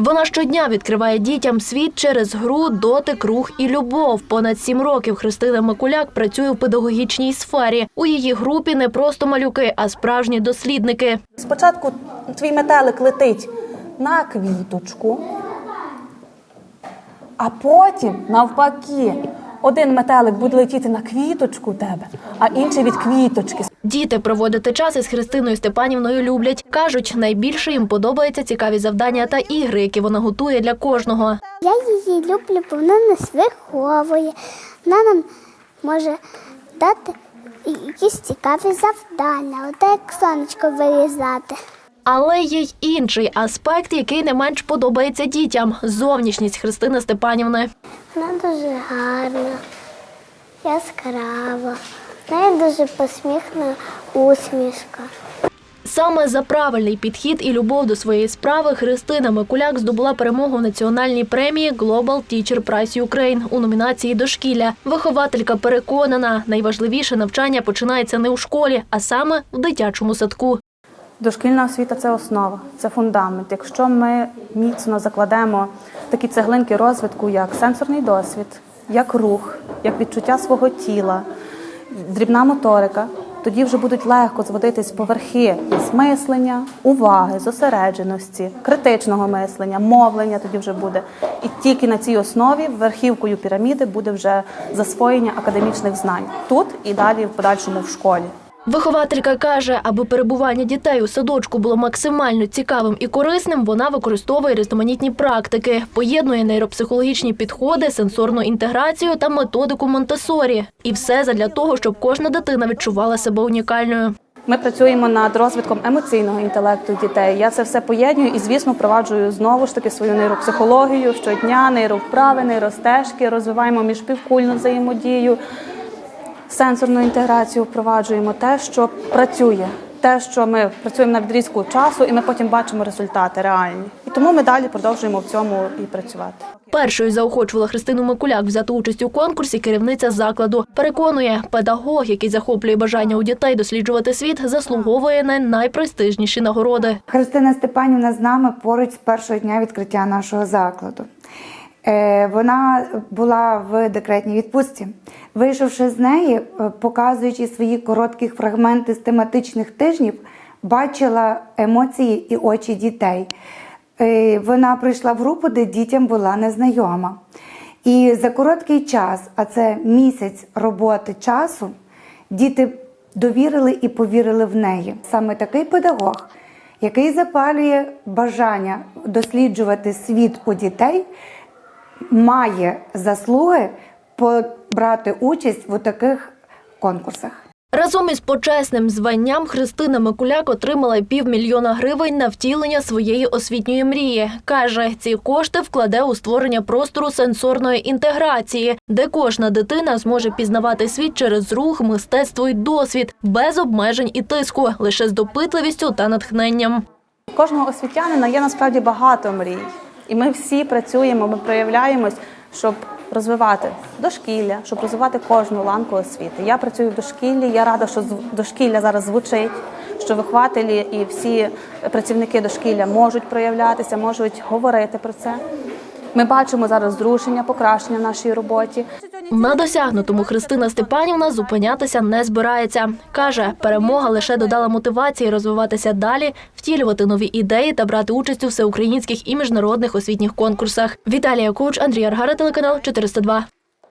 Вона щодня відкриває дітям світ через гру, дотик, рух і любов. Понад сім років Христина Микуляк працює в педагогічній сфері. У її групі не просто малюки, а справжні дослідники. Спочатку твій метелик летить на квіточку, а потім, навпаки, один метелик буде летіти на квіточку у тебе, а інший від квіточки. Діти проводити час із Христиною Степанівною люблять. кажуть, найбільше їм подобаються цікаві завдання та ігри, які вона готує для кожного. Я її люблю, бо вона нас виховує. Вона нам може дати якісь цікаві завдання, оте як сонечко вирізати. Але є й інший аспект, який не менш подобається дітям зовнішність Христини Степанівни. Вона дуже гарна, яскрава. Неї дуже посміхна усмішка. Саме за правильний підхід і любов до своєї справи Христина Микуляк здобула перемогу в національній премії Global Teacher Prize Ukraine у номінації Дошкілля. Вихователька переконана, найважливіше навчання починається не у школі, а саме в дитячому садку. Дошкільна освіта це основа, це фундамент. Якщо ми міцно закладемо такі цеглинки розвитку, як сенсорний досвід, як рух, як відчуття свого тіла, дрібна моторика, тоді вже будуть легко зводитись поверхи мислення, уваги, зосередженості, критичного мислення, мовлення тоді вже буде. І тільки на цій основі верхівкою піраміди буде вже засвоєння академічних знань тут і далі в подальшому в школі. Вихователька каже, аби перебування дітей у садочку було максимально цікавим і корисним, вона використовує різноманітні практики, поєднує нейропсихологічні підходи, сенсорну інтеграцію та методику Монтесорі. І все задля того, щоб кожна дитина відчувала себе унікальною. Ми працюємо над розвитком емоційного інтелекту дітей. Я це все поєдную і, звісно, впроваджую знову ж таки свою нейропсихологію щодня, нейровправи, нейростежки, розвиваємо міжпівкульну взаємодію, сенсорну інтеграцію впроваджуємо те, що працює, те, що ми працюємо на відрізку часу, і ми потім бачимо результати реальні. І тому ми далі продовжуємо в цьому і працювати. Першою заохочувала Христину Микуляк взяти участь у конкурсі керівниця закладу. Переконує, педагог, який захоплює бажання у дітей досліджувати світ, заслуговує на найпрестижніші нагороди. Христина Степанівна з нами поруч з першого дня відкриття нашого закладу. Е, Вона була в декретній відпустці. Вийшовши з неї, е, показуючи свої короткі фрагменти з тематичних тижнів, бачила емоції і очі дітей. Е, Вона прийшла в групу, де дітям була незнайома. І за короткий час, а це місяць роботи часу, діти довірили і повірили в неї. Саме такий педагог, який запалює бажання досліджувати світ у дітей, має заслуги брати участь у таких конкурсах. Разом із почесним званням Христина Микуляк отримала півмільйона гривень на втілення своєї освітньої мрії. Каже, ці кошти вкладе у створення простору сенсорної інтеграції, де кожна дитина зможе пізнавати світ через рух, мистецтво і досвід, без обмежень і тиску, лише з допитливістю та натхненням. У Кожного освітянина є насправді багато мрій, і ми всі працюємо, ми проявляємось, щоб розвивати дошкілля, щоб розвивати кожну ланку освіти. Я працюю в дошкіллі. Я рада, що дошкілля зараз звучить, що вихователі і всі працівники дошкілля можуть проявлятися, можуть говорити про це. Ми бачимо зараз зрушення, покращення в нашій роботі. На досягнутому Христина Степанівна зупинятися не збирається. Каже, перемога лише додала мотивації розвиватися далі, втілювати нові ідеї та брати участь у всеукраїнських і міжнародних освітніх конкурсах. Віталія Куч, Андрій Аргара, телеканал 402.